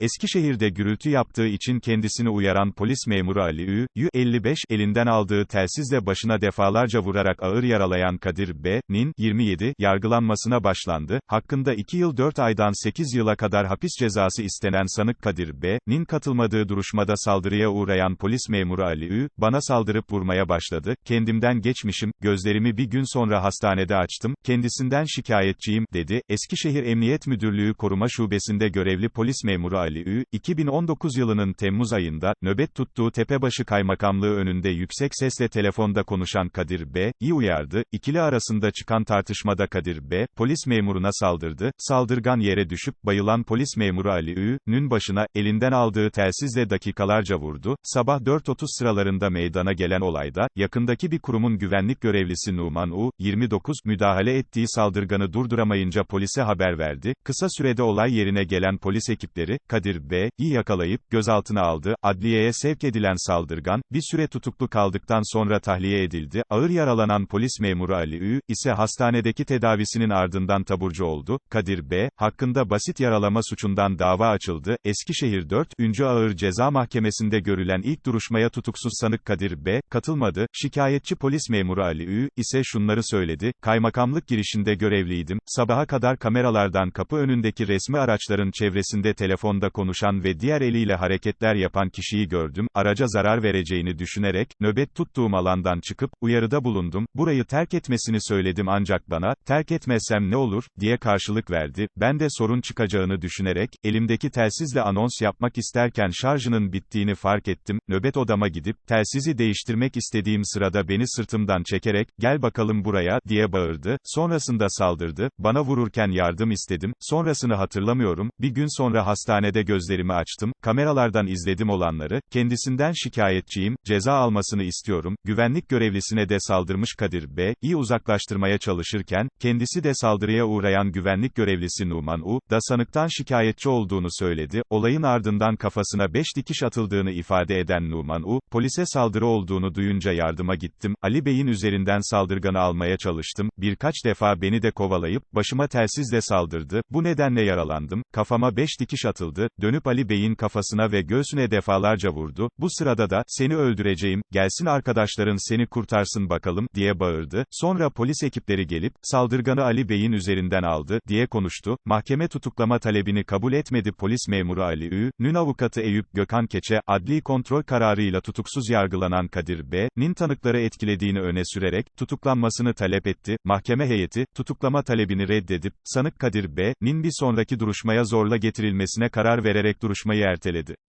Eskişehir'de gürültü yaptığı için kendisini uyaran polis memuru Ali Ü, Ü, 55, elinden aldığı telsizle başına defalarca vurarak ağır yaralayan Kadir B. Nin, 27, yargılanmasına başlandı. Hakkında 2 yıl 4 aydan 8 yıla kadar hapis cezası istenen sanık Kadir B. Nin katılmadığı duruşmada saldırıya uğrayan polis memuru Ali Ü, bana saldırıp vurmaya başladı. Kendimden geçmişim, gözlerimi bir gün sonra hastanede açtım, kendisinden şikayetçiyim, dedi. Eskişehir Emniyet Müdürlüğü Koruma Şubesi'nde görevli polis memuru Ali Ü, 2019 yılının Temmuz ayında, nöbet tuttuğu Tepebaşı Kaymakamlığı önünde yüksek sesle telefonda konuşan Kadir B. iyi uyardı, ikili arasında çıkan tartışmada Kadir B. polis memuruna saldırdı, saldırgan yere düşüp, bayılan polis memuru Ali Ü.'nün başına, elinden aldığı telsizle dakikalarca vurdu, sabah 4.30 sıralarında meydana gelen olayda, yakındaki bir kurumun güvenlik görevlisi Numan U. 29, müdahale ettiği saldırganı durduramayınca polise haber verdi, kısa sürede olay yerine gelen polis ekipleri, Kadir B.'yi yakalayıp, gözaltına aldı, adliyeye sevk edilen saldırgan, bir süre tutuklu kaldıktan sonra tahliye edildi, ağır yaralanan polis memuru Ali Ü, ise hastanedeki tedavisinin ardından taburcu oldu, Kadir B., hakkında basit yaralama suçundan dava açıldı, Eskişehir 4. Üncü Ağır Ceza Mahkemesi'nde görülen ilk duruşmaya tutuksuz sanık Kadir B., katılmadı, şikayetçi polis memuru Ali Ü, ise şunları söyledi, kaymakamlık girişinde görevliydim, sabaha kadar kameralardan kapı önündeki resmi araçların çevresinde telefonda konuşan ve diğer eliyle hareketler yapan kişiyi gördüm, araca zarar vereceğini düşünerek, nöbet tuttuğum alandan çıkıp, uyarıda bulundum, burayı terk etmesini söyledim ancak bana, terk etmezsem ne olur, diye karşılık verdi, ben de sorun çıkacağını düşünerek, elimdeki telsizle anons yapmak isterken şarjının bittiğini fark ettim, nöbet odama gidip, telsizi değiştirmek istediğim sırada beni sırtımdan çekerek, gel bakalım buraya, diye bağırdı, sonrasında saldırdı, bana vururken yardım istedim, sonrasını hatırlamıyorum, bir gün sonra hastanede gözlerimi açtım, kameralardan izledim olanları, kendisinden şikayetçiyim, ceza almasını istiyorum, güvenlik görevlisine de saldırmış Kadir B. iyi uzaklaştırmaya çalışırken, kendisi de saldırıya uğrayan güvenlik görevlisi Numan U. da sanıktan şikayetçi olduğunu söyledi, olayın ardından kafasına 5 dikiş atıldığını ifade eden Numan U. polise saldırı olduğunu duyunca yardıma gittim, Ali Bey'in üzerinden saldırganı almaya çalıştım, birkaç defa beni de kovalayıp, başıma telsizle saldırdı, bu nedenle yaralandım, kafama 5 dikiş atıldı, dönüp Ali Bey'in kafasına ve göğsüne defalarca vurdu, bu sırada da, seni öldüreceğim, gelsin arkadaşların seni kurtarsın bakalım, diye bağırdı, sonra polis ekipleri gelip, saldırganı Ali Bey'in üzerinden aldı, diye konuştu, mahkeme tutuklama talebini kabul etmedi polis memuru Ali Ü.'nün avukatı Eyüp Gökhan Keçe, adli kontrol kararıyla tutuksuz yargılanan Kadir B.'nin tanıkları etkilediğini öne sürerek, tutuklanmasını talep etti, mahkeme heyeti, tutuklama talebini reddedip, sanık Kadir B.'nin bir sonraki duruşmaya zorla getirilmesine karar vererek duruşmayı erteledi.